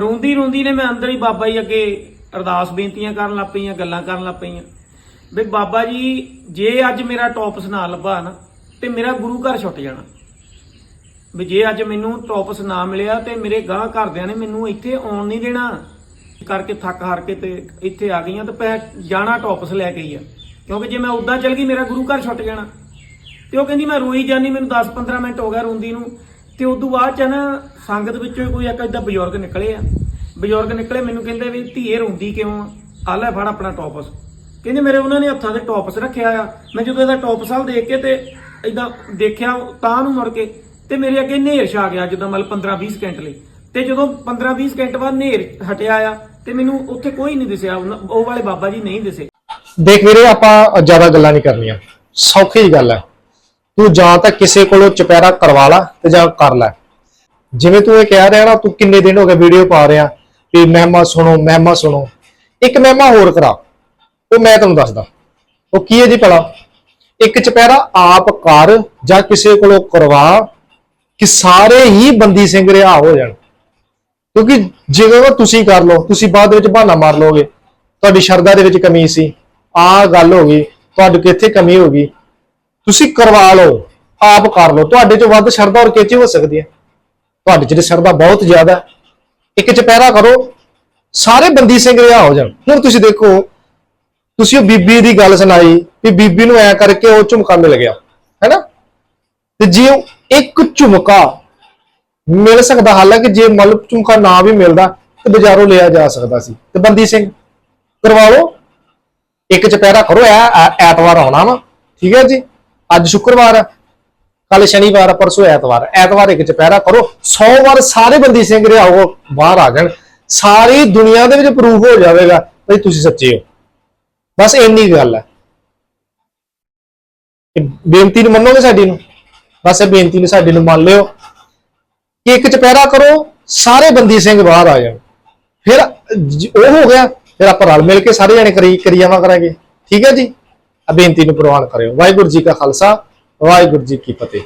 ਰੋਂਦੀ ਰੋਂਦੀ ਨੇ ਮੈਂ ਅੰਦਰ ਹੀ ਬਾਬਾ ਜੀ ਅੱਗੇ ਅਰਦਾਸ ਬੇਨਤੀਆਂ ਕਰਨ ਲੱਗ ਪਈਆਂ ਗੱਲਾਂ ਕਰਨ ਲੱਗ ਪਈਆਂ ਵੀ ਬਾਬਾ ਜੀ, ਜੇ ਅੱਜ ਮੇਰਾ ਟੌਪਸ ਨਾ ਲੱਭਾ ਨਾ, ਤੇ ਮੇਰਾ ਗੁਰੂ ਘਰ ਛੁੱਟ ਜਾਣਾ। ਵੀ ਜੇ ਅੱਜ ਮੈਨੂੰ ਟੌਪਸ ਨਾ ਮਿਲਿਆ, ਤੇ ਮੇਰੇ ਗਾਂ ਘਰਦਿਆਂ ਨੇ ਮੈਨੂੰ ਇੱਥੇ ਆਉਣ ਨਹੀਂ ਦੇਣਾ। ਕਰਕੇ ਥੱਕ ਹਾਰ ਕੇ ਤੇ ਇੱਥੇ ਆ ਗਈਆਂ, ਤੇ ਪੈ ਜਾਣਾ ਟੌਪਸ ਲੈ ਕੇ ਹੀ ਆ। ਕਿਉਂਕਿ ਜੇ ਮੈਂ ਉਦਾਂ ਚਲ ਗਈ, ਮੇਰਾ ਗੁਰੂ ਘਰ ਛੁੱਟ ਜਾਣਾ। ਤੇ ਉਹ ਕਹਿੰਦੀ, ਮੈਂ ਰੋਈ ਜਾਨੀ ਮੈਨੂੰ 10-15 ਮਿੰਟ ਹੋ ਗਿਆ ਰੋਂਦੀ ਨੂੰ। ਤੇ ਉਦੋਂ ਬਾਅਦ ਚ ਨਾ ਸੰਗਤ ਵਿੱਚੋਂ ਕੋਈ ਇੱਕ ਏਦਾਂ ਬਜ਼ੁਰਗ ਨਿਕਲੇ ਆ। ਬਜ਼ੁਰਗ ਨਿਕਲੇ, ਮੈਨੂੰ ਕਹਿੰਦੇ ਵੀ ਧੀਏ ਰੋਂਦੀ ਕਿਉਂ ਆ? ਆ ਲੈ ਫੜ ਆਪਣਾ ਟੌਪਸ ਕਹਿੰਦੇ ਮੇਰੇ ਉਹਨਾਂ ਨੇ ਹੱਥਾਂ ਤੇ ਟੌਪਸ ਰੱਖਿਆ ਆ। ਮੈਂ ਜਦੋਂ ਇਹਦਾ ਟੌਪਸ ਹਾਲ ਦੇਖ ਕੇ ਤੇ ਏਦਾਂ ਦੇਖਿਆ ਤਾਂ ਨੂੰ ਮੁੜ ਕੇ, ਤੇ ਮੇਰੇ ਅੱਗੇ ਨੇਰ ਛਾ ਗਿਆ ਜਦੋਂ ਮਤਲਬ 15-20 ਸਕਿੰਟ ਲਈ। ਤੇ ਜਦੋਂ 15-20 ਸਕਿੰਟ ਬਾਅਦ ਨੇਰ ਹਟਿਆ ਆ ਤੇ ਮੈਨੂੰ ਉੱਥੇ ਕੋਈ ਨਹੀਂ ਦਿਸਿਆ। ਉਹ ਵਾਲੇ ਬਾਬਾ ਜੀ ਨਹੀਂ ਦਿਸੇ। ਦੇਖ ਵੀਰੇ, ਆਪਾਂ ਜ਼ਿਆਦਾ ਗੱਲਾਂ ਨਹੀਂ ਕਰਨੀਆਂ। ਸੌਖੀ ਗੱਲ ਹੈ। ਤੂੰ ਜਾਂ ਤਾਂ ਕਿਸੇ ਕੋਲੋਂ ਚਪੈਰਾ ਕਰਵਾ ਲਾ ਤੇ ਜਾਂ ਕਰ ਲੈ। ਜਿਵੇਂ ਤੂੰ ਇਹ ਕਹਿ ਰਿਹਾ ਨਾ, ਤੂੰ ਕਿੰਨੇ ਦਿਨ ਹੋ ਗਏ ਵੀਡੀਓ ਪਾ ਰਿਹਾ ਵੀ ਮਹਿਮਾ ਸੁਣੋ ਮਹਿਮਾ ਸੁਣੋ। ਇੱਕ ਮਹਿਮਾ ਹੋਰ ਕਰਾ, ਉਹ ਮੈਂ ਤੁਹਾਨੂੰ ਦੱਸਦਾ। ਉਹ ਕੀ ਹੈ ਜੀ ਭਲਾ? ਇੱਕ ਚਪੈਰਾ ਆਪ ਕਰ ਜਾਂ ਕਿਸੇ ਕੋਲੋਂ ਕਰਵਾ ਕਿ ਸਾਰੇ ਹੀ ਬੰਦੀ ਸਿੰਘ ਰਿਹਾ ਹੋ ਜਾਣ। ਕਿਉਂਕਿ ਜਿਵੇਂ ਤੁਸੀਂ ਕਰ ਲਓ, ਤੁਸੀਂ ਬਾਅਦ ਵਿੱਚ ਬਹਾਨਾ ਮਾਰ ਲਓਗੇ। ਤੁਹਾਡੀ ਸ਼ਰਧਾ ਦੇ ਵਿੱਚ ਕਮੀ ਸੀ, ਆਹ ਗੱਲ ਹੋ ਗਈ, ਤੁਹਾਡੇ ਕਿੱਥੇ ਕਮੀ ਹੋ ਗਈ। ਤੁਸੀਂ ਕਰਵਾ ਲਓ, ਆਪ ਕਰ ਲਓ। ਤੁਹਾਡੇ 'ਚ ਵੱਧ ਸ਼ਰਧਾ ਔਰ ਕਿੱਥੇ ਹੋ ਸਕਦੀ ਹੈ। ਤੁਹਾਡੇ ਚ ਸ਼ਰਧਾ ਬਹੁਤ ਜ਼ਿਆਦਾ ਇੱਕ ਚਪਹਿਰਾ ਕਰੋ। ਸਾਰੇ ਬੰਦੀ ਸਿੰਘ ਰਿਹਾ ਹੋ ਜਾਣ। ਹੁਣ ਤੁਸੀਂ ਦੇਖੋ, ਤੁਸੀਂ ਉਹ ਬੀਬੀ ਦੀ ਗੱਲ ਸੁਣਾਈ ਵੀ ਬੀਬੀ ਨੂੰ ਐ ਕਰਕੇ ਉਹ ਝੁਮਕਾ ਮਿਲ ਗਿਆ ਹੈਨਾ ਤੇ ਜੇ ਉਹ ਇੱਕ ਝੁਮਕਾ ਮਿਲ ਸਕਦਾ, ਹਾਲਾਂਕਿ ਜੇ ਮਤਲਬ ਝੁਮਕਾ ਨਾ ਵੀ ਮਿਲਦਾ, ਤੇ ਬਾਜ਼ਾਰੋਂ ਲਿਆ ਜਾ ਸਕਦਾ ਸੀ। ਤੇ ਬੰਦੀ ਸਿੰਘ, ਕਰਵਾ ਲਓ। ਇੱਕ ਚਪਹਿਰਾ ਕਰੋ ਐ- ਐਤਵਾਰ ਆਉਣਾ ਵਾ। ਠੀਕ ਹੈ ਜੀ? ਅੱਜ ਸ਼ੁੱਕਰਵਾਰ ਹੈ ਕੱਲ ਸ਼ਨੀਵਾਰ, ਪਰਸੋਂ ਐਤਵਾਰ। ਐਤਵਾਰ ਇੱਕ ਚਪਹਿਰਾ ਕਰੋ। 100 ਵਾਰ ਸਾਰੇ ਬੰਦੀ ਸਿੰਘ ਰਿਹਾਓ ਬਾਹਰ ਆ ਜਾਣ। ਸਾਰੀ ਦੁਨੀਆ ਦੇ ਵਿੱਚ ਪ੍ਰੂਫ ਹੋ ਜਾਵੇਗਾ ਵੀ ਤੁਸੀਂ ਸੱਚੇ ਹੋ। ਬਸ ਇੰਨੀ ਗੱਲ ਹੈ ਬੇਨਤੀ ਨੂੰ ਮੰਨੋਗੇ ਸਾਡੀ ਨੂੰ? ਬਸ ਇਹ ਬੇਨਤੀ ਨੂੰ ਸਾਡੀ ਨੂੰ ਮੰਨ ਲਿਓ। ਕਿ ਇੱਕ ਚਪਹਿਰਾ ਕਰੋ, ਸਾਰੇ ਬੰਦੀ ਸਿੰਘ ਬਾਹਰ ਆ ਜਾਣ। ਫਿਰ ਉਹ ਹੋ ਗਿਆ। ਫਿਰ ਆਪਾਂ ਰਲ ਮਿਲ ਕੇ ਸਾਰੇ ਜਣੇ ਕਰੀ ਕਰੀ ਜਾਵਾਂ ਕਰਾਂਗੇ। ਠੀਕ ਹੈ ਜੀ? ਆ ਬੇਨਤੀ ਨੂੰ ਪ੍ਰਵਾਨ ਕਰਿਓ। ਵਾਹਿਗੁਰੂ ਜੀ ਕਾ ਖਾਲਸਾ ਵਾਹਿਗੁਰੂ ਜੀ ਕੀ ਫਤਿਹ।